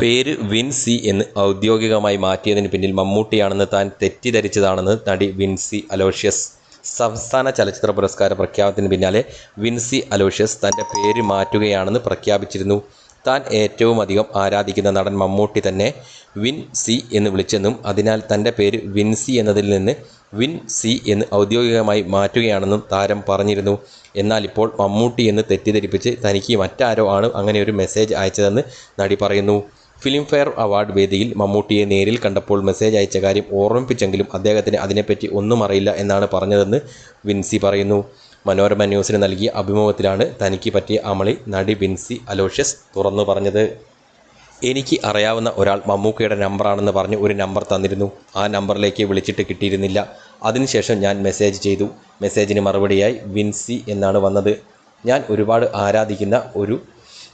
പേര് വിൻസി എന്ന് ഔദ്യോഗികമായി മാറ്റിയതിന് പിന്നിൽ മമ്മൂട്ടിയാണെന്ന് താൻ തെറ്റിദ്ധരിച്ചതാണെന്ന് നടി വിൻസി അലോഷ്യസ് സംസ്ഥാന ചലച്ചിത്ര പുരസ്കാര പ്രഖ്യാപനത്തിന് പിന്നാലെ വിൻസി അലോഷ്യസ് തന്റെ പേര് മാറ്റുകയാണെന്ന് പ്രഖ്യാപിച്ചിരുന്നു. താൻ ഏറ്റവും അധികം ആരാധിക്കുന്ന നടൻ മമ്മൂട്ടി തന്നെ വിൻ സി എന്ന് വിളിച്ചെന്നും അതിനാൽ തന്റെ പേര് വിൻസി എന്നതിൽ നിന്ന് വിൻ സി എന്ന് ഔദ്യോഗികമായി മാറ്റുകയാണെന്നും താരം പറഞ്ഞിരുന്നു. എന്നാൽ ഇപ്പോൾ മമ്മൂട്ടി എന്ന് തെറ്റിദ്ധരിപ്പിച്ച് തനിക്ക് മറ്റാരോ ആണ് അങ്ങനെ ഒരു മെസ്സേജ് അയച്ചതെന്ന് നടി പറയുന്നു. ഫിലിംഫെയർ അവാർഡ് വേദിയിൽ മമ്മൂട്ടിയെ നേരിൽ കണ്ടപ്പോൾ മെസ്സേജ് അയച്ച കാര്യം ഓർമ്മിപ്പിച്ചെങ്കിലും അദ്ദേഹത്തിന് അതിനെപ്പറ്റി ഒന്നും അറിയില്ല എന്നാണ് പറഞ്ഞതെന്ന് വിൻസി പറയുന്നു. മനോരമ ന്യൂസിന് നൽകിയ അഭിമുഖത്തിലാണ് തനിക്ക് പറ്റിയ അമളി നടി വിൻസി അലോഷ്യസ് തുറന്നു പറഞ്ഞത്. എനിക്ക് അറിയാവുന്ന ഒരാൾ മമ്മൂക്കയുടെ നമ്പറാണെന്ന് പറഞ്ഞ് ഒരു നമ്പർ തന്നിരുന്നു. ആ നമ്പറിലേക്ക് വിളിച്ചിട്ട് കിട്ടിയിരുന്നില്ല. അതിനുശേഷം ഞാൻ മെസ്സേജ് ചെയ്തു. മെസ്സേജിന് മറുപടിയായി വിൻസി എന്നാണ് വന്നത്. ഞാൻ ഒരുപാട് ആരാധിക്കുന്ന ഒരു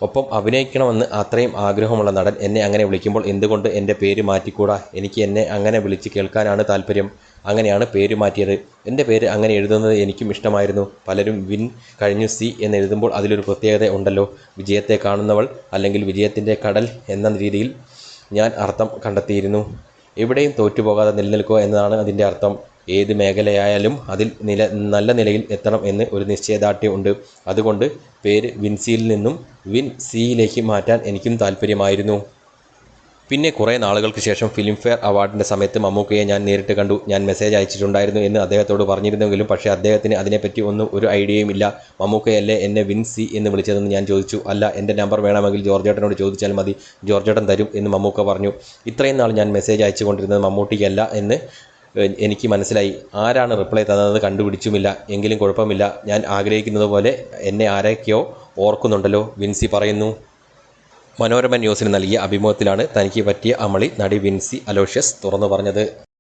ഒപ്പം അഭിനയിക്കണമെന്ന് അത്രയും ആഗ്രഹമുള്ള നടൻ എന്നെ അങ്ങനെ വിളിക്കുമ്പോൾ എന്തുകൊണ്ട് എന്റെ പേര് മാറ്റിക്കൂടാ? എനിക്ക് എന്നെ അങ്ങനെ വിളിച്ച് കേൾക്കാനാണ് താല്പര്യം. അങ്ങനെയാണ് പേര് മാറ്റിയത്. എന്റെ പേര് അങ്ങനെ എഴുതുന്നത് എനിക്കും ഇഷ്ടമായിരുന്നു. പലരും വിൻ കഴിഞ്ഞു സി എന്ന് എഴുതുമ്പോൾ അതിലൊരു പ്രത്യേകത ഉണ്ടല്ലോ. വിജയത്തെ കാണുന്നവൾ അല്ലെങ്കിൽ വിജയത്തിന്റെ കടൽ എന്ന രീതിയിൽ ഞാൻ അർത്ഥം കണ്ടെത്തിയിരുന്നു. എവിടെയും തോറ്റുപോകാതെ നിലനിൽക്കുക എന്നതാണ് അതിന്റെ അർത്ഥം. ഏത് മേഖലയായാലും അതിൽ നില നല്ല നിലയിൽ എത്തണം എന്ന് ഒരു നിശ്ചയദാർഢ്യമുണ്ട്. അതുകൊണ്ട് പേര് വിൻസിയിൽ നിന്നും വിൻ സിയിലേക്ക് മാറ്റാൻ എനിക്കും താല്പര്യമായിരുന്നു പിന്നെ കുറേ നാളുകൾക്ക് ശേഷം ഫിലിംഫെയർ അവാർഡിന്റെ സമയത്ത് മമ്മൂക്കയെ ഞാൻ നേരിട്ട് കണ്ടു. ഞാൻ മെസ്സേജ് അയച്ചിട്ടുണ്ടായിരുന്നു എന്ന് അദ്ദേഹത്തോട് പറഞ്ഞിരുന്നെങ്കിലും പക്ഷേ അദ്ദേഹത്തിന് അതിനെപ്പറ്റി ഒന്നും ഒരു ഐഡിയയും ഇല്ല. മമ്മൂക്കയല്ലേ എന്നെ വിൻ സി എന്ന് വിളിച്ചതെന്ന് ഞാൻ ചോദിച്ചു. അല്ല എന്റെ നമ്പർ വേണമെങ്കിൽ ജോർജേട്ടനോട് ചോദിച്ചാൽ മതി. ജോർജേട്ടൻ തരും എന്ന് മമ്മൂക്ക പറഞ്ഞു. ഇത്രയും നാൾ ഞാൻ മെസ്സേജ് അയച്ചുകൊണ്ടിരുന്നത് മമ്മൂട്ടിക്കല്ല എന്ന് എനിക്ക് മനസ്സിലായി. ആരാണ് റിപ്ലൈ തന്നത്? കണ്ടുപിടിച്ചുമില്ല. എങ്കിലും കുഴപ്പമില്ല. ഞാൻ ആഗ്രഹിക്കുന്നത് പോലെ എന്നെ ആരൊക്കെയോ ഓർക്കുന്നുണ്ടല്ലോ. വിൻസി പറയുന്നു മനോരമ ന്യൂസിന് നൽകിയ അഭിമുഖത്തിലാണ് തനിക്ക് പറ്റിയ അമളി നടി വിൻസി അലോഷ്യസ് തുറന്നു പറഞ്ഞത്.